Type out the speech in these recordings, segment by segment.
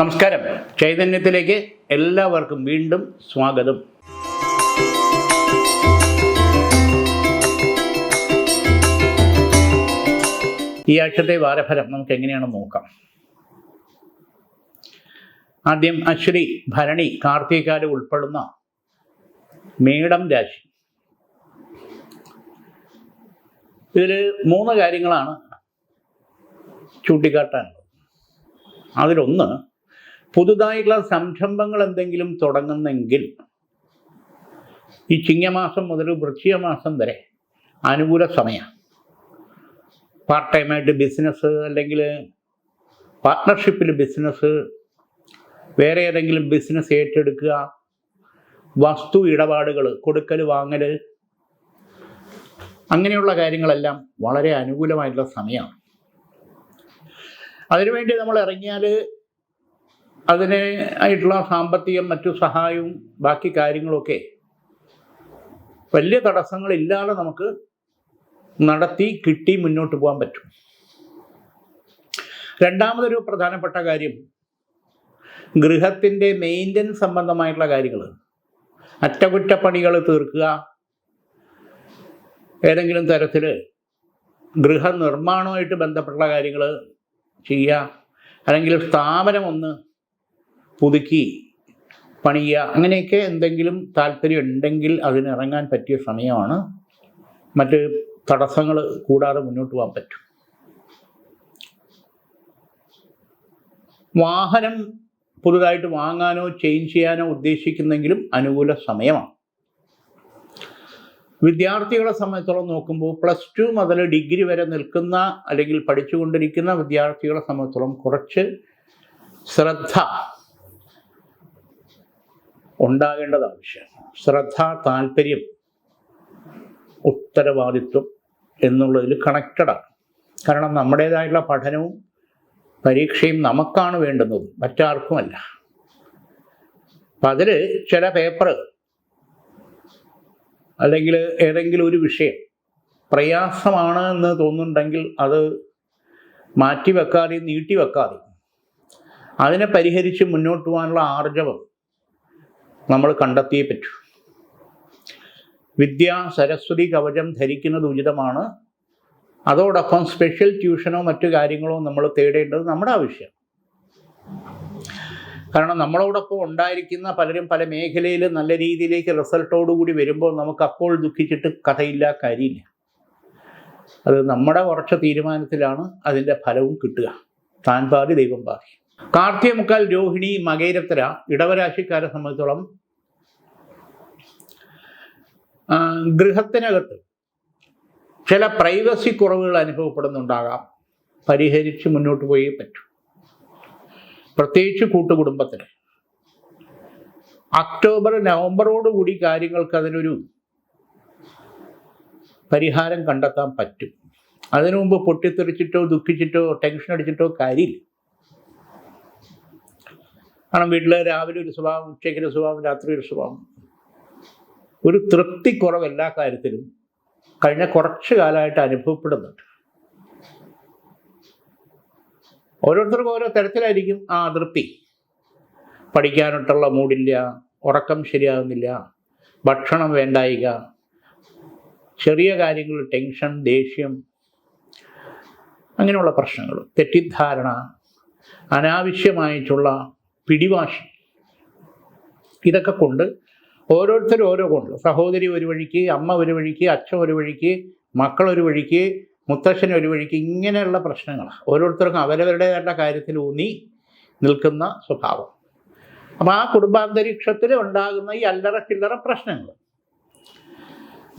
നമസ്കാരം. ചൈതന്യത്തിലേക്ക് എല്ലാവർക്കും വീണ്ടും സ്വാഗതം. ഈ ആഴ്ചത്തെ വാരഫലം നമുക്ക് എങ്ങനെയാണ് നോക്കാം. ആദ്യം അശ്വതി ഭരണി കാർത്തികാൽ ഉൾപ്പെടുന്ന മേടം രാശി. ഇതിൽ മൂന്ന് കാര്യങ്ങളാണ് ചൂണ്ടിക്കാട്ടാനുള്ളത്. അതിലൊന്ന് പുതുതായിട്ടുള്ള സംരംഭങ്ങൾ എന്തെങ്കിലും തുടങ്ങുന്നെങ്കിൽ ഈ ചിങ്ങമാസം മുതൽ വൃശ്ചിക മാസം വരെ അനുകൂല സമയമാണ് പാർട്ട് ടൈമായിട്ട് ബിസിനസ് അല്ലെങ്കിൽ പാർട്ട്ണർഷിപ്പിൽ ബിസിനസ് വേറെ ഏതെങ്കിലും ബിസിനസ് ഏറ്റെടുക്കുക വസ്തു ഇടപാടുകൾ കൊടുക്കൽ വാങ്ങൽ അങ്ങനെയുള്ള കാര്യങ്ങളെല്ലാം വളരെ അനുകൂലമായിട്ടുള്ള സമയമാണ്. അതിനുവേണ്ടി നമ്മൾ ഇറങ്ങിയാൽ അതിന് ആയിട്ടുള്ള സാമ്പത്തികം മറ്റു സഹായവും ബാക്കി കാര്യങ്ങളൊക്കെ വലിയ തടസ്സങ്ങളില്ലാതെ നമുക്ക് നടത്തി കിട്ടി മുന്നോട്ട് പോകാൻ പറ്റും. രണ്ടാമതൊരു പ്രധാനപ്പെട്ട കാര്യം ഗൃഹത്തിന്റെ മെയിന്റനൻസ് സംബന്ധമായിട്ടുള്ള കാര്യങ്ങൾ അറ്റകുറ്റപ്പണികൾ തീർക്കുക. ഏതെങ്കിലും തരത്തിൽ ഗൃഹനിർമ്മാണവുമായിട്ട് ബന്ധപ്പെട്ടുള്ള കാര്യങ്ങൾ ചെയ്യുക. അല്ലെങ്കിൽ സ്ഥാപനം ഒന്ന് പുതുക്കി പണിയുക അങ്ങനെയൊക്കെ എന്തെങ്കിലും താല്പര്യം ഉണ്ടെങ്കിൽ അതിനിറങ്ങാൻ പറ്റിയ സമയമാണ്. മറ്റ് തടസ്സങ്ങൾ കൂടാതെ മുന്നോട്ട് പോകാൻ പറ്റും. വാഹനം പുതുതായിട്ട് വാങ്ങാനോ ചേഞ്ച് ചെയ്യാനോ ഉദ്ദേശിക്കുന്നെങ്കിലും അനുകൂല സമയമാണ്. വിദ്യാർത്ഥികളെ സംബന്ധിച്ചോളം നോക്കുമ്പോൾ പ്ലസ് ടു മുതൽ ഡിഗ്രി വരെ നിൽക്കുന്ന അല്ലെങ്കിൽ പഠിച്ചുകൊണ്ടിരിക്കുന്ന വിദ്യാർത്ഥികളെ സംബന്ധിച്ചോളം കുറച്ച് ശ്രദ്ധ ഉണ്ടാകേണ്ടത് ആവശ്യമാണ്. ശ്രദ്ധ താല്പര്യം ഉത്തരവാദിത്വം എന്നുള്ളതിൽ കണക്റ്റഡാണ് കാരണം നമ്മുടേതായിട്ടുള്ള പഠനവും പരീക്ഷയും നമുക്കാണ് വേണ്ടുന്നത് മറ്റാർക്കുമല്ല. അപ്പം അതിൽ ചില പേപ്പർ അല്ലെങ്കിൽ ഏതെങ്കിലും ഒരു വിഷയം പ്രയാസമാണ് എന്ന് തോന്നുന്നുണ്ടെങ്കിൽ അത് മാറ്റി വെക്കാതെ നീട്ടി വെക്കാതെ അതിനെ പരിഹരിച്ച് മുന്നോട്ട് പോകാനുള്ള ആർജവം നമ്മൾ കണ്ടെത്തിയേ പറ്റൂ. വിദ്യ സരസ്വതി കവചം ധരിക്കുന്നത് ഉചിതമാണ്. അതോടൊപ്പം സ്പെഷ്യൽ ട്യൂഷനോ മറ്റു കാര്യങ്ങളോ നമ്മൾ തേടേണ്ടത് നമ്മുടെ ആവശ്യം. കാരണം നമ്മളോടൊപ്പം ഉണ്ടായിരിക്കുന്ന പലരും പല മേഖലയിൽ നല്ല രീതിയിലേക്ക് റിസൾട്ടോടുകൂടി വരുമ്പോൾ നമുക്ക് അപ്പോൾ ദുഃഖിച്ചിട്ട് കഥയില്ല കാര്യമില്ല. അത് നമ്മുടെ കുറച്ച് തീരുമാനത്തിലാണ് അതിന്റെ ഫലവും കിട്ടുക. താൻ പാതി ദൈവം പാതി കാർത്തിക മുക്കാൽ രോഹിണി മകേരത്തര ഇടവരാശിക്കാരെ സംബന്ധിച്ചോളം ഗൃഹത്തിനകത്ത് ചില പ്രൈവസി കുറവുകൾ അനുഭവപ്പെടുന്നുണ്ടാകാം. പരിഹരിച്ച് മുന്നോട്ട് പോയേ പറ്റൂ. പ്രത്യേകിച്ച് കൂട്ടുകുടുംബത്തിന്. ഒക്ടോബർ നവംബറോടുകൂടി കാര്യങ്ങൾക്ക് അതിനൊരു പരിഹാരം കണ്ടെത്താൻ പറ്റും. അതിനു മുമ്പ് പൊട്ടിത്തെറിച്ചിട്ടോ ദുഃഖിച്ചിട്ടോ ടെൻഷൻ അടിച്ചിട്ടോ കാര്യമില്ല. കാരണം വീട്ടിൽ രാവിലെ ഒരു സ്വഭാവം ഉച്ചയ്ക്ക് ഒരു സ്വഭാവം രാത്രി ഒരു സ്വഭാവം. ഒരു തൃപ്തി കുറവ് എല്ലാ കാര്യത്തിലും കഴിഞ്ഞ കുറച്ച് കാലമായിട്ട് അനുഭവപ്പെടുന്നുണ്ട്. ഓരോരുത്തർക്കും ഓരോ തരത്തിലായിരിക്കും ആ അതൃപ്തി. പഠിക്കാനായിട്ടുള്ള മൂടില്ല ഉറക്കം ശരിയാകുന്നില്ല ഭക്ഷണം വേണ്ടായിക ചെറിയ കാര്യങ്ങൾ ടെൻഷൻ ദേഷ്യം അങ്ങനെയുള്ള പ്രശ്നങ്ങൾ തെറ്റിദ്ധാരണ അനാവശ്യമായിട്ടുള്ള പിടിവാശി. ഇതൊക്കെ കൊണ്ട് ഓരോരുത്തരും ഓരോ കൊണ്ട്. സഹോദരി ഒരു വഴിക്ക് അമ്മ ഒരു വഴിക്ക് അച്ഛൻ ഒരു വഴിക്ക് മക്കൾ ഒരു വഴിക്ക് മുത്തശ്ശൻ ഒരു വഴിക്ക് ഇങ്ങനെയുള്ള പ്രശ്നങ്ങളാണ് ഓരോരുത്തർക്കും അവരവരുടേതായിട്ടുള്ള കാര്യത്തിൽ ഊന്നി നിൽക്കുന്ന സ്വഭാവം. അപ്പം ആ കുടുംബാന്തരീക്ഷത്തിൽ ഉണ്ടാകുന്ന ഈ അല്ലറ ചില്ലറ പ്രശ്നങ്ങൾ.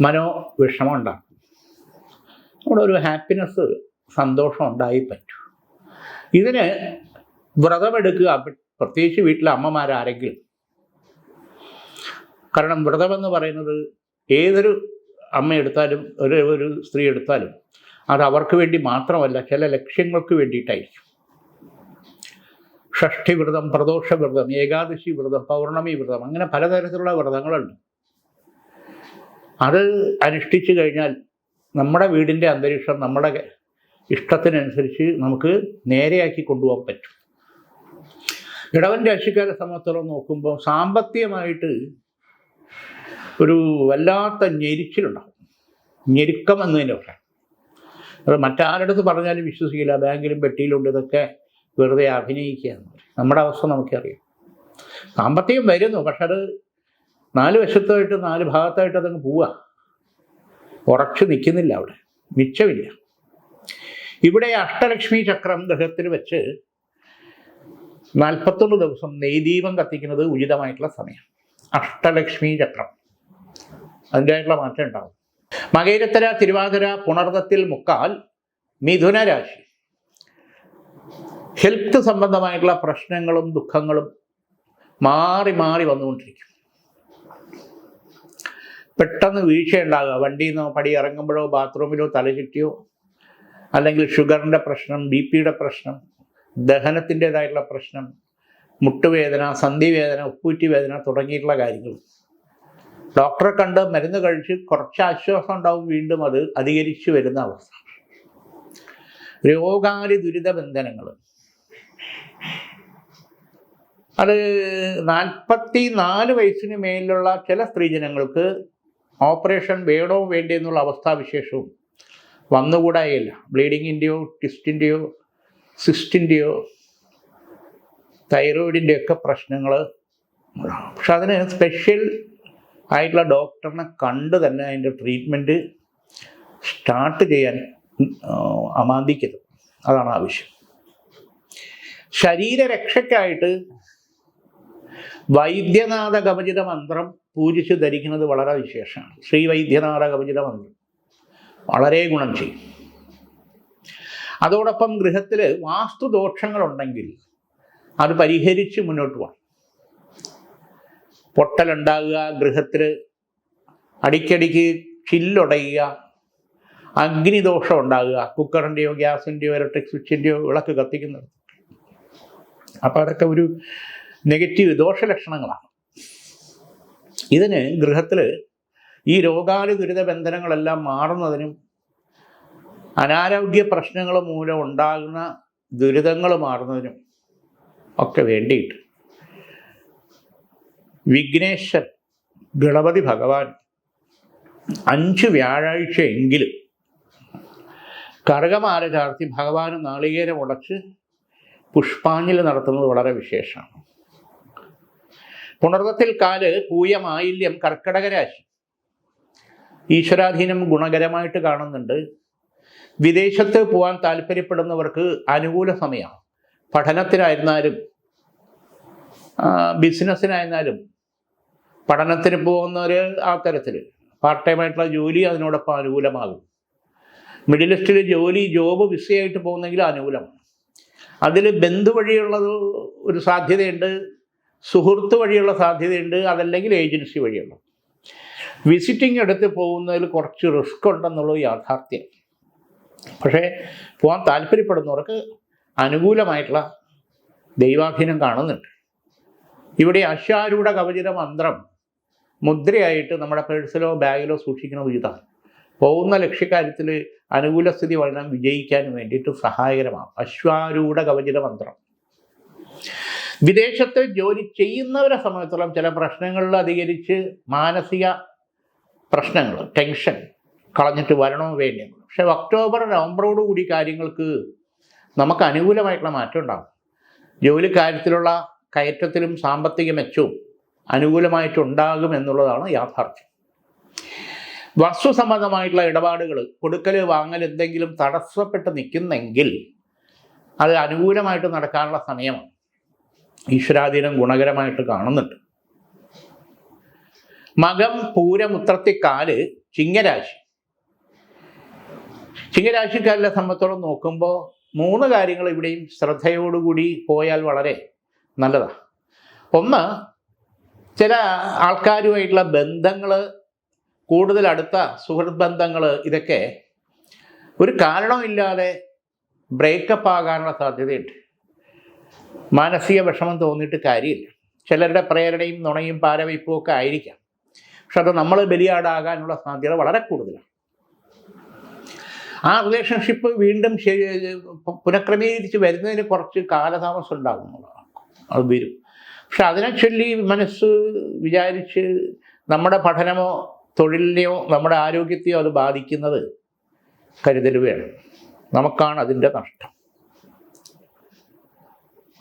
മനോവിഷമം ഉണ്ടാകും നമ്മുടെ ഒരു ഹാപ്പിനെസ് സന്തോഷം ഉണ്ടായി പറ്റൂ. ഇതിന് വ്രതമെടുക്കുക പ്രത്യേകിച്ച് വീട്ടിലെ അമ്മമാരാരെങ്കിലും. കാരണം വ്രതമെന്ന് പറയുന്നത് ഏതൊരു അമ്മ എടുത്താലും ഒരു ഒരു സ്ത്രീ എടുത്താലും അത് അവർക്ക് വേണ്ടി മാത്രമല്ല ചില ലക്ഷ്യങ്ങൾക്ക് വേണ്ടിയിട്ടായിരിക്കും. ഷഷ്ഠി വ്രതം പ്രദോഷ വ്രതം ഏകാദശി വ്രതം പൗർണമി വ്രതം അങ്ങനെ പലതരത്തിലുള്ള വ്രതങ്ങളുണ്ട്. അത് അനുഷ്ഠിച്ചു കഴിഞ്ഞാൽ നമ്മുടെ വീടിന്റെ അന്തരീക്ഷം നമ്മുടെ ഇഷ്ടത്തിനനുസരിച്ച് നമുക്ക് നേരെയാക്കി കൊണ്ടുപോകാൻ പറ്റും. ഇടവൻ രാശിക്കാരെ സംബന്ധിച്ചോളം നോക്കുമ്പോൾ സാമ്പത്തികമായിട്ട് ഒരു വല്ലാത്ത ഞെരിച്ചിലുണ്ടാകും ഞെരുക്കം എന്ന് തന്നെ പറയാം. അത് മറ്റാരടുത്ത് പറഞ്ഞാലും വിശ്വസിക്കില്ല. ബാങ്കിലും പെട്ടിയിലുണ്ട് ഇതൊക്കെ വെറുതെ അഭിനയിക്കുക എന്ന് പറയും. നമ്മുടെ അവസ്ഥ നമുക്കറിയാം. സാമ്പത്തികം വരുന്നു പക്ഷെ അത് നാല് വശത്തായിട്ട് നാല് ഭാഗത്തായിട്ട് അതങ്ങ് പോവുക ഉറച്ചു നിൽക്കുന്നില്ല അവിടെ. മിച്ചമില്ല. ഇവിടെ അഷ്ടലക്ഷ്മി ചക്രം ഗ്രഹത്തിൽ വെച്ച് നാൽപ്പത്തൊന്ന് ദിവസം നെയ്ദീപം കത്തിക്കുന്നത് ഉചിതമായിട്ടുള്ള സമയം. അഷ്ടലക്ഷ്മി ചക്രം. അതിന്റെതായിട്ടുള്ള മാറ്റം ഉണ്ടാവും. മകേരത്തര തിരുവാതിര പുണർദത്തിൽ മുക്കാൽ മിഥുന രാശി. ഹെൽത്ത് സംബന്ധമായിട്ടുള്ള പ്രശ്നങ്ങളും ദുഃഖങ്ങളും മാറി മാറി വന്നുകൊണ്ടിരിക്കും. പെട്ടെന്ന് വീഴ്ച ഉണ്ടാകുക. വണ്ടിയിൽ നിന്നോ പടി ഇറങ്ങുമ്പോഴോ ബാത്റൂമിലോ തല തലചുറ്റിയോ അല്ലെങ്കിൽ ഷുഗറിന്റെ പ്രശ്നം ബി പിയുടെ പ്രശ്നം ദഹനത്തിന്റെതായിട്ടുള്ള പ്രശ്നം മുട്ടുവേദന സന്ധിവേദന ഉപ്പൂറ്റി വേദന തുടങ്ങിയിട്ടുള്ള കാര്യങ്ങൾ. ഡോക്ടറെ കണ്ട് മരുന്ന് കഴിച്ച് കുറച്ച് ആശ്വാസം ഉണ്ടാവും വീണ്ടും അത് അധികരിച്ചു വരുന്ന അവസ്ഥ. രോഗാലി ദുരിത ബന്ധനങ്ങൾ. അത് നാൽപ്പത്തി നാല് വയസ്സിന് മേലുള്ള ചില സ്ത്രീജനങ്ങൾക്ക് ഓപ്പറേഷൻ വേണോ വേണ്ടേ എന്നുള്ള അവസ്ഥാവിശേഷവും വന്നുകൂടായില്ല ബ്ലീഡിങ്ങിന്റെയോ ടിസ്റ്റിന്റെയോ സിസ്റ്റിന്റെയോ തൈറോയിഡിന്റെ ഒക്കെ പ്രശ്നങ്ങൾ പക്ഷെ അതിന് സ്പെഷ്യൽ ആയിട്ടുള്ള ഡോക്ടറിനെ കണ്ട് തന്നെ അതിന്റെ ട്രീറ്റ്മെന്റ് സ്റ്റാർട്ട് ചെയ്യാൻ അമാന്തിക്കരുത്. അതാണ് ആവശ്യം. ശരീരരക്ഷയ്ക്കായിട്ട് വൈദ്യനാഥ കവചിത മന്ത്രം പൂജിച്ച് ധരിക്കുന്നത് വളരെ വിശേഷമാണ്. ശ്രീ വൈദ്യനാഥ കവചിത മന്ത്രം. വളരെ ഗുണം ചെയ്യും. അതോടൊപ്പം ഗൃഹത്തിൽ വാസ്തുദോഷങ്ങളുണ്ടെങ്കിൽ അത് പരിഹരിച്ച് മുന്നോട്ട് പോകണം പൊട്ടലുണ്ടാകുക ഗൃഹത്തിൽ അടിക്കടിക്ക് ചില്ലുടയുക അഗ്നിദോഷം ഉണ്ടാകുക കുക്കറിന്റെയോ ഗ്യാസിന്റെയോ ഇലക്ട്രിക് സ്വിച്ചിന്റെയോ വിളക്ക് കത്തിക്കുന്നത്. അപ്പോൾ അതൊക്കെ ഒരു നെഗറ്റീവ് ദോഷലക്ഷണങ്ങളാണ്. ഇതിന് ഗൃഹത്തിൽ ഈ രോഗാനുദുരിത ബന്ധനങ്ങളെല്ലാം മാറുന്നതിനും അനാരോഗ്യ പ്രശ്നങ്ങൾ മൂലം ഉണ്ടാകുന്ന ദുരിതങ്ങൾ മാറുന്നതിനും ഒക്കെ വേണ്ടിയിട്ട് വിഘ്നേശ്വർ ഗണപതി ഭഗവാൻ അഞ്ച് വ്യാഴാഴ്ചയെങ്കിലും കറുകമാല ചാർത്തി ഭഗവാന് നാളികേരം ഉടച്ച് പുഷ്പാഞ്ജലി നടത്തുന്നത് വളരെ വിശേഷമാണ്. പുണർവത്തിൽ കാൽ പൂയമായില്യം കർക്കടക രാശി. ഈശ്വരാധീനം ഗുണകരമായിട്ട് കാണുന്നുണ്ട്. വിദേശത്ത് പോകാൻ താല്പര്യപ്പെടുന്നവർക്ക് അനുകൂല സമയമാണ് പഠനത്തിനായിരുന്നാലും ബിസിനസ്സിനായിരുന്നാലും പഠനത്തിന് പോകുന്നവർ ആ തരത്തിൽ പാർട്ട് ടൈം ആയിട്ടുള്ള ജോലി അതിനോടൊപ്പം അനുകൂലമാകും. മിഡിൽ ഈസ്റ്റിൽ ജോലി ജോബ് വിസയായിട്ട് പോകുന്നെങ്കിൽ അനുകൂലമാണ്. അതിൽ ബന്ധു വഴിയുള്ളത് ഒരു സാധ്യതയുണ്ട് സുഹൃത്ത് വഴിയുള്ള സാധ്യതയുണ്ട് അതല്ലെങ്കിൽ ഏജൻസി വഴിയുള്ള. വിസിറ്റിംഗ് എടുത്ത് പോകുന്നതിൽ കുറച്ച് റിസ്ക് ഉണ്ടെന്നുള്ളത് യാഥാർത്ഥ്യം. പക്ഷേ പോകാൻ താല്പര്യപ്പെടുന്നവർക്ക് അനുകൂലമായിട്ടുള്ള ദൈവാധീനം കാണുന്നുണ്ട്. ഇവിടെ അശ്വാരൂഢ കവചിത മന്ത്രം മുദ്രയായിട്ട് നമ്മുടെ പേഴ്സിലോ ബാഗിലോ സൂക്ഷിക്കുന്ന ഉചിതമാണ് പോകുന്ന ലക്ഷ്യക്കാര്യത്തിൽ അനുകൂല സ്ഥിതി വളരെ വിജയിക്കാൻ വേണ്ടിയിട്ട് സഹായകരമാണ് അശ്വാരൂഢ കവചിത മന്ത്രം. വിദേശത്ത് ജോലി ചെയ്യുന്നവരെ സംബന്ധിച്ചോളം ചില പ്രശ്നങ്ങളിൽ അധികരിച്ച് മാനസിക പ്രശ്നങ്ങൾ ടെൻഷൻ കളഞ്ഞിട്ട് വരണോ വേണ്ടി പക്ഷെ ഒക്ടോബർ നവംബറോട് കൂടി കാര്യങ്ങൾക്ക് നമുക്ക് അനുകൂലമായിട്ടുള്ള മാറ്റം ഉണ്ടാകും ജോലി കാര്യത്തിലുള്ള കയറ്റത്തിലും സാമ്പത്തിക മെച്ചവും അനുകൂലമായിട്ടുണ്ടാകും എന്നുള്ളതാണ് യാഥാർത്ഥ്യം. വസ്തു സംബന്ധമായിട്ടുള്ള ഇടപാടുകൾ കൊടുക്കൽ വാങ്ങൽ എന്തെങ്കിലും തടസ്സപ്പെട്ട് നിൽക്കുന്നെങ്കിൽ അത് അനുകൂലമായിട്ട് നടക്കാനുള്ള സമയമാണ്. ഈശ്വരാധീനം ഗുണകരമായിട്ട് കാണുന്നുണ്ട്. മകം പൂരമുത്രത്തിക്കാൽ ചിങ്ങരാശി. ചിങ്ങരാശിക്കാരിലെ സംബന്ധിച്ചോളം നോക്കുമ്പോൾ മൂന്ന് കാര്യങ്ങൾ ഇവിടെയും ശ്രദ്ധയോടുകൂടി പോയാൽ വളരെ നല്ലതാണ് ഒന്ന് ചില ആൾക്കാരുമായിട്ടുള്ള ബന്ധങ്ങൾ കൂടുതൽ അടുത്ത സുഹൃത്ത് ബന്ധങ്ങൾ ഇതൊക്കെ ഒരു കാരണമില്ലാതെ ബ്രേക്കപ്പ് ആകാനുള്ള സാധ്യതയുണ്ട്. മാനസിക വിഷമം തോന്നിയിട്ട് കാര്യമില്ല. ചിലരുടെ പ്രേരണയും നുണയും പാരവയ്പ്പും ഒക്കെ ആയിരിക്കാം. പക്ഷെ അത് നമ്മൾ ബലിയാടാകാനുള്ള സാധ്യത വളരെ കൂടുതലാണ്. ആ റിലേഷൻഷിപ്പ് വീണ്ടും പുനഃക്രമീകരിച്ച് വരുന്നതിന് കുറച്ച് കാലതാമസം ഉണ്ടാകുന്നതാണ് അത് വരും. പക്ഷെ അതിനെ ചൊല്ലി മനസ്സ് വിചാരിച്ച് നമ്മുടെ പഠനമോ തൊഴിലിനെയോ നമ്മുടെ ആരോഗ്യത്തെയോ അത് ബാധിക്കുന്നത് കരുതൽ വേണം നമുക്കാണ് അതിന്റെ നഷ്ടം.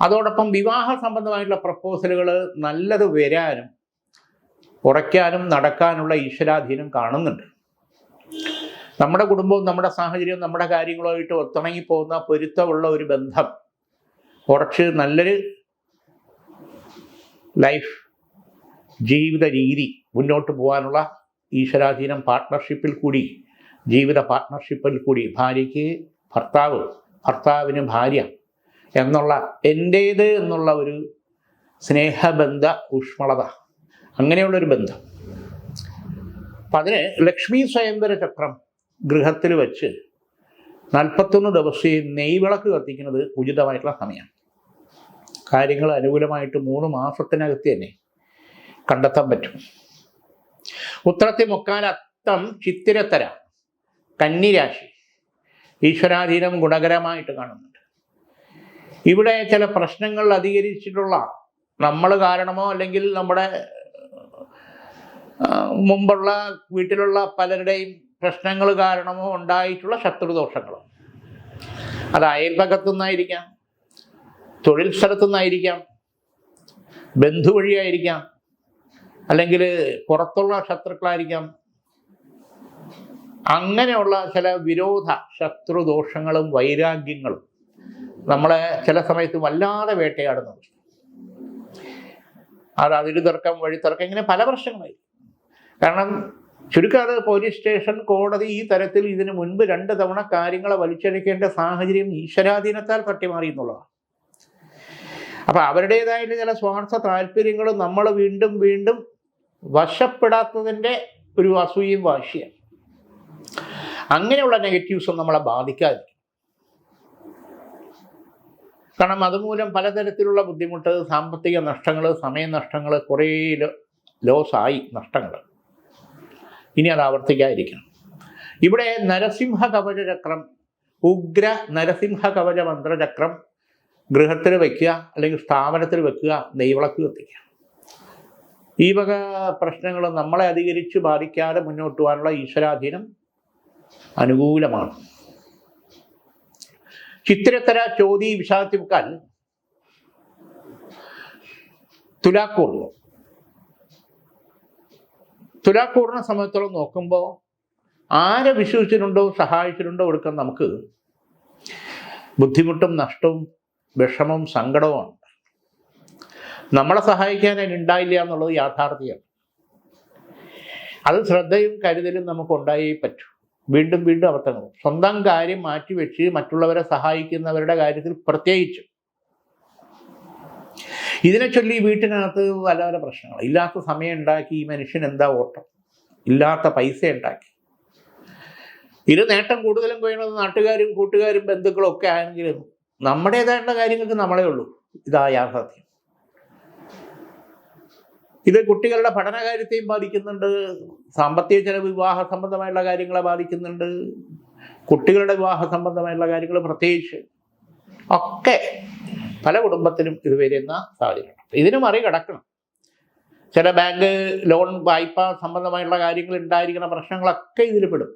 അതോടൊപ്പം വിവാഹ സംബന്ധമായിട്ടുള്ള പ്രപ്പോസലുകൾ നല്ലത് വരാനും കുറയ്ക്കാനും നടക്കാനുള്ള ഈശ്വരാധീനം കാണുന്നുണ്ട്. നമ്മുടെ കുടുംബവും നമ്മുടെ സാഹചര്യവും നമ്മുടെ കാര്യങ്ങളുമായിട്ട് ഒത്തിണങ്ങി പോകുന്ന പൊരുത്തമുള്ള ഒരു ബന്ധം. കുറച്ച് നല്ലൊരു ലൈഫ് ജീവിത രീതി മുന്നോട്ട് പോകാനുള്ള ഈശ്വരാധീനം പാർട്ട്ണർഷിപ്പിൽ കൂടി ജീവിത പാർട്ട്ണർഷിപ്പിൽ കൂടി ഭാര്യയ്ക്ക് ഭർത്താവ് ഭർത്താവിന് ഭാര്യ എന്നുള്ള എന്റേത് എന്നുള്ള ഒരു സ്നേഹബന്ധ ഊഷ്മളത. അങ്ങനെയുള്ളൊരു ബന്ധം. അപ്പം അതിന് ലക്ഷ്മി സ്വയംവര ചക്രം ഗൃഹത്തിൽ വെച്ച് നാൽപ്പത്തൊന്ന് ദിവസം നെയ്വിളക്ക് കത്തിക്കുന്നത് ഉചിതമായിട്ടുള്ള സമയമാണ്. കാര്യങ്ങൾ അനുകൂലമായിട്ട് മൂന്ന് മാസത്തിനകത്ത് തന്നെ കണ്ടെത്താൻ പറ്റും. ഉത്തരത്തെ മുക്കാലത്തം ചിത്തിരത്തര കന്നിരാശി ഈശ്വരാധീനം ഗുണകരമായിട്ട് കാണുന്നുണ്ട്. ഇവിടെ ചില പ്രശ്നങ്ങൾ അധികരിച്ചിട്ടുള്ള നമ്മൾ കാരണമോ അല്ലെങ്കിൽ നമ്മുടെ മുമ്പുള്ള വീട്ടിലുള്ള പലരുടെയും പ്രശ്നങ്ങൾ കാരണമോ ഉണ്ടായിട്ടുള്ള ശത്രുദോഷങ്ങളോ? അത് അയൽപക്കത്തു നിന്നായിരിക്കാം തൊഴിൽ സ്ഥലത്തു നിന്നായിരിക്കാം ബന്ധു വഴിയായിരിക്കാം അല്ലെങ്കിൽ പുറത്തുള്ള ശത്രുക്കളായിരിക്കാം. അങ്ങനെയുള്ള ചില വിരോധ ശത്രുദോഷങ്ങളും വൈരാഗ്യങ്ങളും നമ്മളെ ചില സമയത്ത് വല്ലാതെ വേട്ടയാടുന്നുണ്ട്. അത് അതിരു തർക്കം വഴി തർക്കം ഇങ്ങനെ പല പ്രശ്നങ്ങളായി കാരണം ചുരുക്കാതെ പോലീസ് സ്റ്റേഷൻ കോടതി ഈ തരത്തിൽ ഇതിനു മുൻപ് രണ്ട് തവണ കാര്യങ്ങളെ വലിച്ചഴിക്കേണ്ട സാഹചര്യം ഈശ്വരാധീനത്താൽ തട്ടിമാറി എന്നുള്ളതാണ്. അപ്പൊ അവരുടേതായിട്ട് ചില സ്വാർത്ഥ താല്പര്യങ്ങളും നമ്മൾ വീണ്ടും വീണ്ടും വശപ്പെടാത്തതിന്റെ ഒരു അസൂയും വാശിയാണ്. അങ്ങനെയുള്ള നെഗറ്റീവ്സും നമ്മളെ ബാധിക്കാതിരിക്കും. കാരണം അതുമൂലം പലതരത്തിലുള്ള ബുദ്ധിമുട്ട് സാമ്പത്തിക നഷ്ടങ്ങൾ സമയനഷ്ടങ്ങൾ കുറേ ലോസായി നഷ്ടങ്ങൾ ഇനി അത് ആവർത്തിക്കാതിരിക്കണം. ഇവിടെ നരസിംഹ കവചചക്രം ഉഗ്ര നരസിംഹ കവച മന്ത്രചക്രം ഗൃഹത്തിൽ വെക്കുക അല്ലെങ്കിൽ സ്ഥാപനത്തിൽ വെക്കുക നെയ്വിളക്ക് കത്തിക്കുക ഈ വക പ്രശ്നങ്ങൾ നമ്മളെ അധികരിച്ച് ബാധിക്കാതെ മുന്നോട്ട് പോകാനുള്ള ഈശ്വരാധീനം അനുകൂലമാണ്. ചിത്രത്തര ചോതി വിഷാദത്തിമുക്കാൽ തുലാക്കൂറിന് തുലാക്കൂറിനെ സംബന്ധിച്ചോളം നോക്കുമ്പോൾ ആരെ വിശ്വസിച്ചിട്ടുണ്ടോ സഹായിച്ചിട്ടുണ്ടോ കൊടുക്കാൻ നമുക്ക് ബുദ്ധിമുട്ടും നഷ്ടവും വിഷമവും സങ്കടവുമാണ് നമ്മളെ സഹായിക്കാൻ അതിന് ഉണ്ടായില്ല എന്നുള്ളത് യാഥാർത്ഥ്യമാണ്. അത് ശ്രദ്ധയും കരുതലും നമുക്ക് ഉണ്ടായേ പറ്റൂ. വീണ്ടും വീണ്ടും അബദ്ധങ്ങൾ സ്വന്തം കാര്യം മാറ്റിവെച്ച് മറ്റുള്ളവരെ സഹായിക്കുന്നവരുടെ കാര്യത്തിൽ പ്രത്യേകിച്ച് ഇതിനെ ചൊല്ലി വീട്ടിനകത്ത് പല പല പ്രശ്നങ്ങൾ ഇല്ലാത്ത സമയം ഉണ്ടാക്കി ഈ മനുഷ്യൻ എന്താ ഓട്ടം? ഇല്ലാത്ത പൈസ ഉണ്ടാക്കി. ഇത് നേട്ടം കൂടുതലും കൊയ്യണത് നാട്ടുകാരും കൂട്ടുകാരും ബന്ധുക്കളും ഒക്കെ ആണെങ്കിലും നമ്മുടേതായിട്ടുള്ള കാര്യങ്ങൾക്ക് നമ്മളേ ഉള്ളൂ. ഇതാ യാഥാർത്ഥ്യം. ഇത് കുട്ടികളുടെ പഠനകാര്യത്തെയും ബാധിക്കുന്നുണ്ട്. സാമ്പത്തിക ചില വിവാഹ സംബന്ധമായുള്ള കാര്യങ്ങളെ ബാധിക്കുന്നുണ്ട്. കുട്ടികളുടെ വിവാഹ സംബന്ധമായുള്ള കാര്യങ്ങൾ പ്രത്യേകിച്ച് ഒക്കെ പല കുടുംബത്തിലും ഇത് വരുന്ന സാഹചര്യമുണ്ട് ഇതിന് മറികടക്കണം. ചില ബാങ്ക് ലോൺ വായ്പ സംബന്ധമായുള്ള കാര്യങ്ങൾ ഉണ്ടായിരിക്കുന്ന പ്രശ്നങ്ങളൊക്കെ ഇതിൽ പെടും.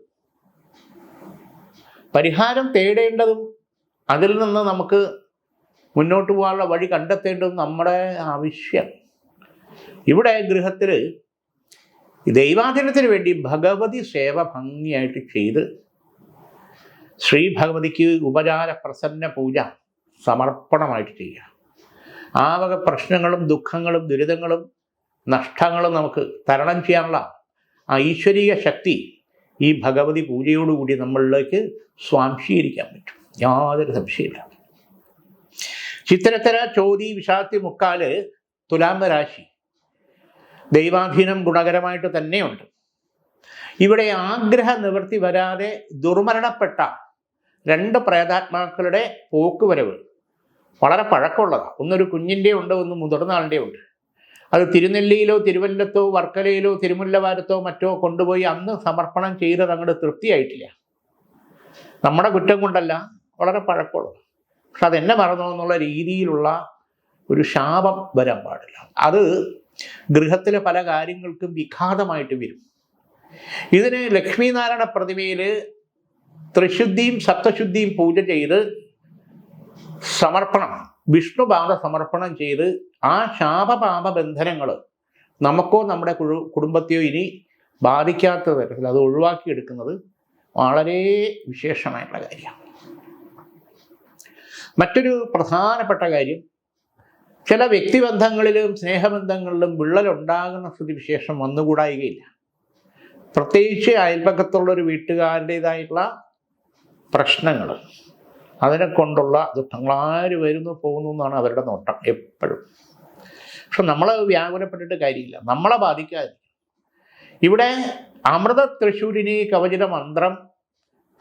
പരിഹാരം തേടേണ്ടതും അതിൽ നിന്ന് നമുക്ക് മുന്നോട്ട് പോകാനുള്ള വഴി കണ്ടെത്തേണ്ടതും നമ്മുടെ ആവശ്യം. ഇവിടെ ഗൃഹത്തിൽ ദൈവാധീനത്തിന് വേണ്ടി ഭഗവതി സേവ ഭംഗിയായിട്ട് ചെയ്ത് ശ്രീ ഭഗവതിക്ക് ഉപചാര പ്രസന്ന പൂജ സമർപ്പണമായിട്ട് ചെയ്യുക ആ വക പ്രശ്നങ്ങളും ദുഃഖങ്ങളും ദുരിതങ്ങളും നഷ്ടങ്ങളും നമുക്ക് തരണം ചെയ്യാനുള്ള ആ ഈശ്വരീയ ശക്തി ഈ ഭഗവതി പൂജയോടുകൂടി നമ്മളിലേക്ക് സ്വാംശീകരിക്കാൻ പറ്റും. യാതൊരു സംശയമില്ല ചിത്രത്തര ചോതി വിഷാത്തി മുക്കാൽ തുലാമ്പരാശി ദൈവാധീനം ഗുണകരമായിട്ട് തന്നെയുണ്ട്. ഇവിടെ ആഗ്രഹ നിവൃത്തി വരാതെ ദുർമരണപ്പെട്ട രണ്ട് പ്രേതാത്മാക്കളുടെ പോക്കുവരവ് വളരെ പഴക്കമുള്ളതാണ് ഒന്നൊരു കുഞ്ഞിന്റെ ഉണ്ട് ഒന്ന് മുതിർന്ന ആളുടെ ഉണ്ട്. അത് തിരുനെല്ലിയിലോ തിരുവല്ലത്തോ വർക്കലയിലോ തിരുമുല്ലവാരത്തോ മറ്റോ കൊണ്ടുപോയി അന്ന് സമർപ്പണം ചെയ്തത് അങ്ങോട്ട് തൃപ്തിയായിട്ടില്ല. നമ്മുടെ കുറ്റം കൊണ്ടല്ല വളരെ പഴക്കമുള്ളത്. പക്ഷെ അതെന്നെ മറന്നു എന്നുള്ള രീതിയിലുള്ള ഒരു ശാപം വരാൻ പാടില്ല. അത് ഗൃഹത്തിലെ പല കാര്യങ്ങൾക്കും വിഘാതമായിട്ട് വരും. ഇതിന് ലക്ഷ്മീനാരായണ പ്രതിമയിൽ ത്രിശുദ്ധിയും സപ്തശുദ്ധിയും പൂജ ചെയ്ത് സമർപ്പണം. വിഷ്ണുപാദ സമർപ്പണം ചെയ്ത് ആ ശാപപാപ ബന്ധനങ്ങൾ നമുക്കോ നമ്മുടെ കുടുംബത്തെയോ ഇനി ബാധിക്കാത്ത തരത്തിൽ അത് ഒഴിവാക്കിയെടുക്കുന്നത് വളരെ വിശേഷമായിട്ടുള്ള കാര്യമാണ്. മറ്റൊരു പ്രധാനപ്പെട്ട കാര്യം ചില വ്യക്തിബന്ധങ്ങളിലും സ്നേഹബന്ധങ്ങളിലും വിള്ളലുണ്ടാകുന്ന സ്ഥിതിവിശേഷം വന്നുകൂടായികയില്ല. പ്രത്യേകിച്ച് അയൽപക്കത്തുള്ള ഒരു വീട്ടുകാരുടേതായിട്ടുള്ള പ്രശ്നങ്ങൾ അതിനെ കൊണ്ടുള്ള ദുഃഖങ്ങൾ ആര് വരുന്നു പോകുന്നു എന്നാണ് അവരുടെ നോട്ടം എപ്പോഴും. പക്ഷെ നമ്മൾ വ്യാകുലപ്പെട്ടിട്ട് കാര്യമില്ല. നമ്മളെ ബാധിക്കാതെ ഇവിടെ അമൃത തൃശൂരിനെ കവചിത മന്ത്രം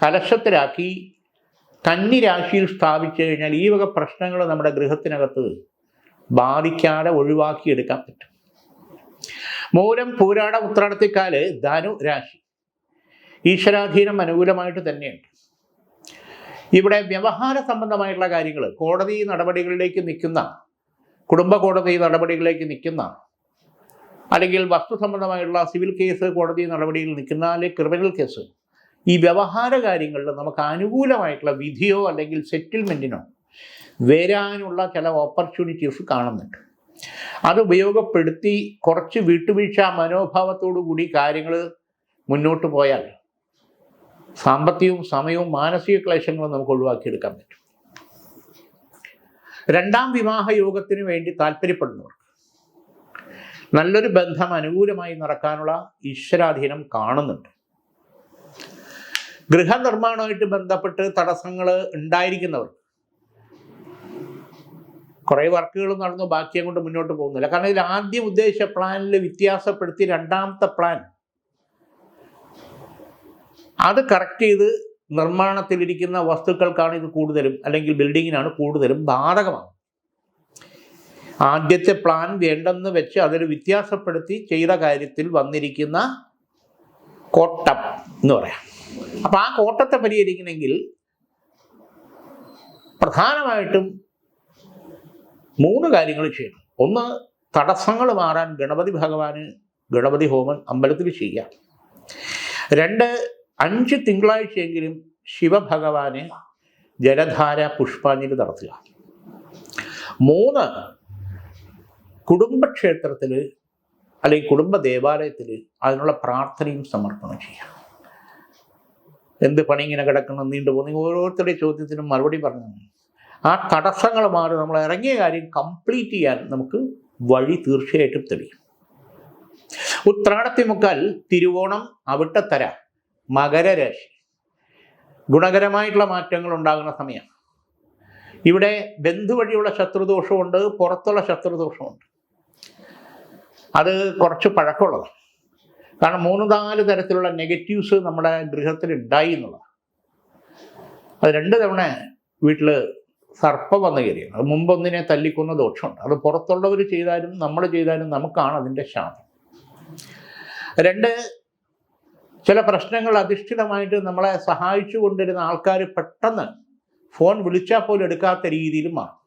കലശത്തിലാക്കി കന്നിരാശിയിൽ സ്ഥാപിച്ചു കഴിഞ്ഞാൽ ഈ വക പ്രശ്നങ്ങൾ നമ്മുടെ ഗൃഹത്തിനകത്ത് ബാധിക്കാതെ ഒഴിവാക്കിയെടുക്കാൻ പറ്റും. മൂലം പൂരാട ഉത്രാടത്തിക്കാൽ ധനു രാശി ഈശ്വരാധീനം അനുകൂലമായിട്ട് തന്നെയുണ്ട്. ഇവിടെ വ്യവഹാര സംബന്ധമായിട്ടുള്ള കാര്യങ്ങൾ കോടതി നടപടികളിലേക്ക് നിൽക്കുന്ന കുടുംബ കോടതി നടപടികളിലേക്ക് നിൽക്കുന്ന അല്ലെങ്കിൽ വസ്തു സംബന്ധമായിട്ടുള്ള സിവിൽ കേസ് കോടതി നടപടിയിൽ നിൽക്കുന്ന അല്ലെങ്കിൽ ക്രിമിനൽ കേസ് ഈ വ്യവഹാര കാര്യങ്ങളിൽ നമുക്ക് അനുകൂലമായിട്ടുള്ള വിധിയോ അല്ലെങ്കിൽ സെറ്റിൽമെന്റിനോ വരാനുള്ള ചില ഓപ്പർച്യൂണിറ്റീസ് കാണുന്നുണ്ട്. അത് ഉപയോഗപ്പെടുത്തി കുറച്ച് വിട്ടുവീഴ്ച മനോഭാവത്തോടു കൂടി കാര്യങ്ങൾ മുന്നോട്ട് പോയാൽ സാമ്പത്തികവും സമയവും മാനസിക ക്ലേശങ്ങളും നമുക്ക് ഒഴിവാക്കിയെടുക്കാൻ പറ്റും. രണ്ടാം വിവാഹ യോഗത്തിന് വേണ്ടി താല്പര്യപ്പെടുന്നവർക്ക് നല്ലൊരു ബന്ധം അനുകൂലമായി നടക്കാനുള്ള ഈശ്വരാധീനം കാണുന്നുണ്ട്. ഗൃഹനിർമ്മാണവുമായിട്ട് ബന്ധപ്പെട്ട് തടസ്സങ്ങൾ ഉണ്ടായിരിക്കുന്നവർ കുറേ വർക്കുകൾ നടന്നു ബാക്കിയെ കൊണ്ട് മുന്നോട്ട് പോകുന്നില്ല. കാരണം ഇതിൽ ആദ്യം ഉദ്ദേശിച്ച പ്ലാനിൽ വ്യത്യാസപ്പെടുത്തി രണ്ടാമത്തെ പ്ലാൻ അത് കറക്റ്റ് ചെയ്ത് നിർമ്മാണത്തിലിരിക്കുന്ന വസ്തുക്കൾക്കാണ് ഇത് കൂടുതലും അല്ലെങ്കിൽ ബിൽഡിങ്ങിനാണ് കൂടുതലും ബാധകമാണ്. ആദ്യത്തെ പ്ലാൻ വേണ്ടെന്ന് വെച്ച് അതൊരു വ്യത്യാസപ്പെടുത്തി ചെയ്ത കാര്യത്തിൽ വന്നിരിക്കുന്ന കോട്ടം എന്ന് പറയാം. അപ്പം ആ കോട്ടത്തെ പരിഹരിക്കണമെങ്കിൽ പ്രധാനമായിട്ടും മൂന്ന് കാര്യങ്ങൾ ചെയ്യണം. ഒന്ന് തടസ്സങ്ങൾ മാറാൻ ഗണപതി ഭഗവാന് ഗണപതി ഹോമം അമ്പലത്തിൽ ചെയ്യാം രണ്ട് അഞ്ച് തിങ്കളാഴ്ചയെങ്കിലും ശിവഭഗവാനെ ജലധാര പുഷ്പാഞ്ജലി നടത്തുക. മൂന്ന് കുടുംബക്ഷേത്രത്തിൽ അല്ലെങ്കിൽ കുടുംബ ദേവാലയത്തിൽ അതിനുള്ള പ്രാർത്ഥനയും സമർപ്പണം ചെയ്യാം എന്ത് പണി ഇങ്ങനെ കിടക്കണം നീണ്ടു പോകുന്ന ഓരോരുത്തരുടെ ചോദ്യത്തിനും മറുപടി പറഞ്ഞു. ആ തടസ്സങ്ങൾ മാറി നമ്മൾ ഇറങ്ങിയ കാര്യം കംപ്ലീറ്റ് ചെയ്യാൻ നമുക്ക് വഴി തീർച്ചയായിട്ടും തെളിയും. ഉത്രാടത്തിമുക്കാൽ തിരുവോണം അവിട്ടത്തര. മകരരാശി. ഗുണകരമായിട്ടുള്ള മാറ്റങ്ങൾ ഉണ്ടാകുന്ന സമയം. ഇവിടെ ബന്ധു വഴിയുള്ള ശത്രുദോഷമുണ്ട് പുറത്തുള്ള ശത്രുദോഷമുണ്ട്. അത് കുറച്ച് പഴക്കമുള്ളതാണ്. കാരണം മൂന്ന് നാല് തരത്തിലുള്ള നെഗറ്റീവ്സ് നമ്മുടെ ഗൃഹത്തിൽ ഉണ്ടായി എന്നുള്ളതാണ്. അത് രണ്ട് തവണ വീട്ടിൽ സർപ്പം വന്ന് കയറിയാണ്. അത് മുമ്പൊന്നിനെ തല്ലിക്കൊന്ന ദോഷമുണ്ട്. അത് പുറത്തുള്ളവർ ചെയ്താലും നമ്മൾ ചെയ്താലും നമുക്കാണ് അതിന്റെ ശാപം രണ്ട് ചില പ്രശ്നങ്ങൾ അധിഷ്ഠിതമായിട്ട് നമ്മളെ സഹായിച്ചു കൊണ്ടിരുന്ന ആൾക്കാർ പെട്ടെന്ന് ഫോൺ വിളിച്ചാൽ പോലും എടുക്കാത്ത രീതിയിൽ മാറും.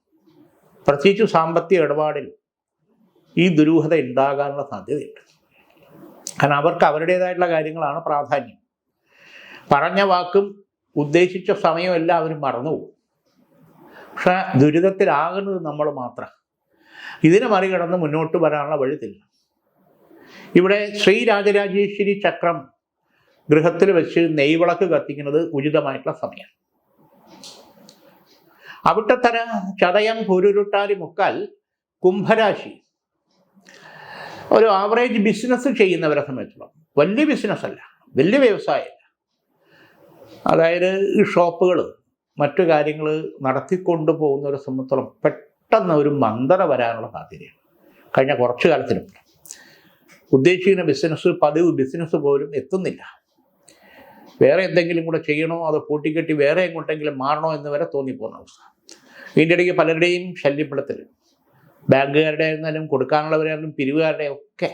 പ്രത്യേകിച്ച് സാമ്പത്തിക ഇടപാടിൽ ഈ ദുരൂഹത ഉണ്ടാകാനുള്ള സാധ്യതയുണ്ട്. കാരണം അവർക്ക് അവരുടേതായിട്ടുള്ള കാര്യങ്ങളാണ് പ്രാധാന്യം. പറഞ്ഞ വാക്കും ഉദ്ദേശിച്ച സമയവും എല്ലാം അവർ മറന്നുപോകും. പക്ഷെ ദുരിതത്തിലാകുന്നത് നമ്മൾ മാത്രം. ഇതിനെ മറികടന്ന് മുന്നോട്ട് വരാനുള്ള വഴിത്തില്ല ഇവിടെ ശ്രീ രാജരാജേശ്വരി ചക്രം ഗൃഹത്തിൽ വെച്ച് നെയ്വിളക്ക് കത്തിക്കുന്നത് ഉചിതമായിട്ടുള്ള സമയം. അവിട്ടത്തര ചതയം പുരുരുട്ടാരി മുക്കാൽ കുംഭരാശി. ഒരു ആവറേജ് ബിസിനസ് ചെയ്യുന്നവരെ സംബന്ധിച്ചിടത്തോളം വലിയ ബിസിനസ് അല്ല വലിയ വ്യവസായമല്ല. അതായത് ഈ ഷോപ്പുകൾ മറ്റു കാര്യങ്ങൾ നടത്തിക്കൊണ്ടു പോകുന്നവരെ സംബന്ധിച്ചിടത്തോളം പെട്ടെന്ന് ഒരു മന്ദത വരാനുള്ള സാധ്യതയാണ്. കഴിഞ്ഞ കുറച്ചു കാലത്തിനും ഉദ്ദേശിക്കുന്ന ബിസിനസ് പതിവ് ബിസിനസ് പോലും എത്തുന്നില്ല. വേറെ എന്തെങ്കിലും കൂടെ ചെയ്യണോ അതോ പൂട്ടിക്കെട്ടി വേറെ എങ്ങോട്ടെങ്കിലും മാറണോ എന്ന് വരെ തോന്നിപ്പോകുന്ന അവസ്ഥ. ഇതിന്റെ ഇടയ്ക്ക് പലരുടെയും ശല്യപ്പെടുത്തൽ ബാങ്കുകാരുടെ ആയിരുന്നാലും കൊടുക്കാനുള്ളവരായാലും പിരിവുകാരുടെ ഒക്കെ.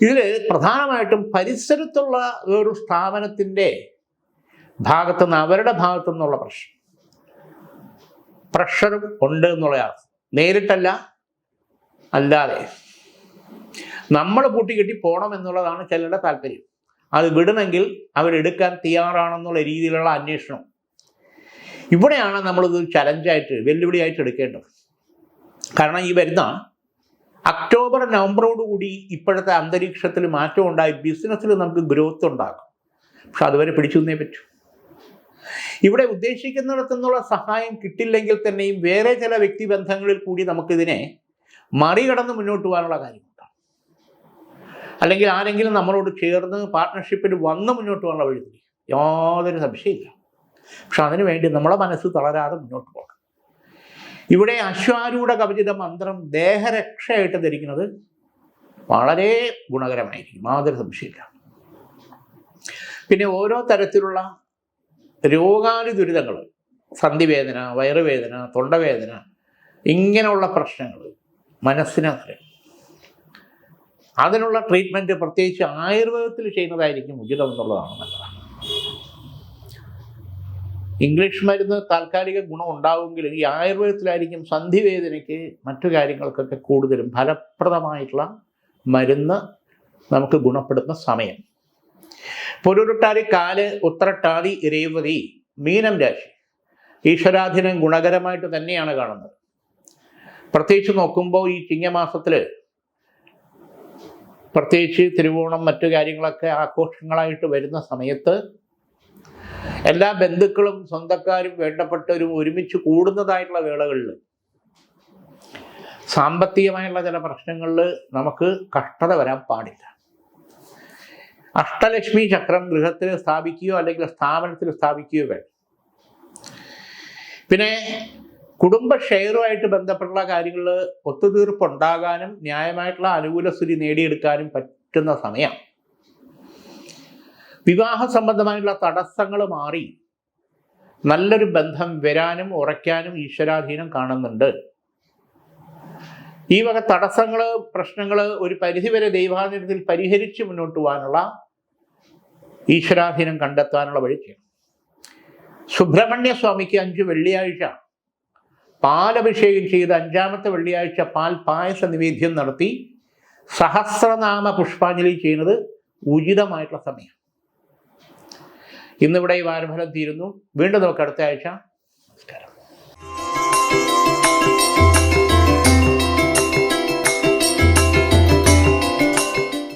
ഇതിൽ പ്രധാനമായിട്ടും പരിസരത്തുള്ള ഒരു സ്ഥാപനത്തിന്റെ ഭാഗത്തുനിന്ന് അവരുടെ ഭാഗത്തു നിന്നുള്ള പ്രശ്നം. പ്രഷറും ഉണ്ട് എന്നുള്ളതാണ് നേരിട്ടല്ല അല്ലാതെ. നമ്മൾ പൂട്ടിക്കെട്ടി പോകണം എന്നുള്ളതാണ് ചിലരുടെ താല്പര്യം. അത് വിടണമെങ്കിൽ അവരെടുക്കാൻ തയ്യാറാണെന്നുള്ള രീതിയിലുള്ള അന്വേഷണം. ഇവിടെയാണ് നമ്മളിത് ചലഞ്ചായിട്ട് വെല്ലുവിളിയായിട്ട് എടുക്കേണ്ടത്. കാരണം ഈ വരുന്ന ഒക്ടോബർ നവംബറോടുകൂടി ഇപ്പോഴത്തെ അന്തരീക്ഷത്തിൽ മാറ്റം ഉണ്ടായി ബിസിനസ്സിൽ നമുക്ക് ഗ്രോത്ത് ഉണ്ടാകും. പക്ഷെ അതുവരെ പിടിച്ചു നിന്നേ പറ്റൂ. ഇവിടെ ഉദ്ദേശിക്കുന്നിടത്തുനിന്നുള്ള സഹായം കിട്ടില്ലെങ്കിൽ തന്നെയും വേറെ ചില വ്യക്തിബന്ധങ്ങളിൽ കൂടി നമുക്കിതിനെ മറികടന്ന് മുന്നോട്ട് പോകാനുള്ള കാര്യമുണ്ട് അല്ലെങ്കിൽ ആരെങ്കിലും നമ്മളോട് ചേർന്ന് പാർട്ട്ണർഷിപ്പിൽ വന്ന് മുന്നോട്ട് പോകാനുള്ള വഴി. യാതൊരു സംശയമില്ല പക്ഷെ അതിനു വേണ്ടി നമ്മളെ മനസ്സ് തളരാതെ മുന്നോട്ട് പോകണം. ഇവിടെ അശ്വാരൂഢ കവചിത മന്ത്രം ദേഹരക്ഷയായിട്ട് ധരിക്കുന്നത് വളരെ ഗുണകരമായിരിക്കും. യാതൊരു സംശയമില്ല പിന്നെ ഓരോ തരത്തിലുള്ള രോഗാലി ദുരിതങ്ങൾ സന്ധിവേദന വയറുവേദന തൊണ്ടവേദന ഇങ്ങനെയുള്ള പ്രശ്നങ്ങൾ മനസ്സിനകത്ത് അതിനുള്ള ട്രീറ്റ്മെന്റ് പ്രത്യേകിച്ച് ആയുർവേദത്തിൽ ചെയ്യുന്നതായിരിക്കും ഉചിതം എന്നുള്ളതാണ് നല്ലതാണ് ഇംഗ്ലീഷ് മരുന്ന് താൽക്കാലിക ഗുണം ഉണ്ടാവുമെങ്കിലും ഈ ആയുർവേദത്തിലായിരിക്കും സന്ധിവേദനയ്ക്ക് മറ്റു കാര്യങ്ങൾക്കൊക്കെ കൂടുതലും ഫലപ്രദമായിട്ടുള്ള മരുന്ന് നമുക്ക് ഗുണപ്പെടുന്ന സമയം. പൊരുരുട്ടാതി കാൽ ഉത്തരട്ടാതി രേവതി മീനം രാശി ഈശ്വരാധീനം ഗുണകരമായിട്ട് തന്നെയാണ് കാണുന്നത്. പ്രത്യേകിച്ച് നോക്കുമ്പോൾ ഈ ചിങ്ങമാസത്തിൽ പ്രത്യേകിച്ച് തിരുവോണം മറ്റു കാര്യങ്ങളൊക്കെ ആഘോഷങ്ങളായിട്ട് വരുന്ന സമയത്ത് എല്ലാ ബന്ധുക്കളും സ്വന്തക്കാരും വേണ്ടപ്പെട്ടവരും ഒരുമിച്ച് കൂടുന്നതായിട്ടുള്ള വേളകളിൽ സാമ്പത്തികമായുള്ള ചില പ്രശ്നങ്ങളിൽ നമുക്ക് കഷ്ടത വരാൻ പാടില്ല. അഷ്ടലക്ഷ്മി ചക്രം ഗൃഹത്തിൽ സ്ഥാപിക്കുകയോ അല്ലെങ്കിൽ സ്ഥാപനത്തിൽ സ്ഥാപിക്കുകയോ വേണം. പിന്നെ കുടുംബ ഷെയറുമായിട്ട് ബന്ധപ്പെട്ടുള്ള കാര്യങ്ങളിൽ ഒത്തുതീർപ്പ് ഉണ്ടാകാനും ന്യായമായിട്ടുള്ള അനുകൂല സ്ഥിതി നേടിയെടുക്കാനും പറ്റുന്ന സമയം. വിവാഹ സംബന്ധമായിട്ടുള്ള തടസ്സങ്ങൾ മാറി നല്ലൊരു ബന്ധം വരാനും ഉറയ്ക്കാനും ഈശ്വരാധീനം കാണുന്നുണ്ട്. ഈ വക തടസ്സങ്ങൾ പ്രശ്നങ്ങൾ ഒരു പരിധിവരെ ദൈവാധീനത്തിൽ പരിഹരിച്ച് മുന്നോട്ട് പോകാനുള്ള ഈശ്വരാധീനം കണ്ടെത്താനുള്ള വഴി ചെയ്യണം. സുബ്രഹ്മണ്യ സ്വാമിക്ക് അഞ്ച് വെള്ളിയാഴ്ച പാലഭിഷേകം ചെയ്ത് അഞ്ചാമത്തെ വെള്ളിയാഴ്ച പാൽ പായസ നിവേദ്യം നടത്തി സഹസ്രനാമ പുഷ്പാഞ്ജലി ചെയ്യുന്നത് ഉചിതമായിട്ടുള്ള സമയം. ഇന്നിവിടെ ഈ വാരഫലം തീരുന്നു. വീണ്ടും നമുക്ക് അടുത്ത ആഴ്ച. നമസ്കാരം.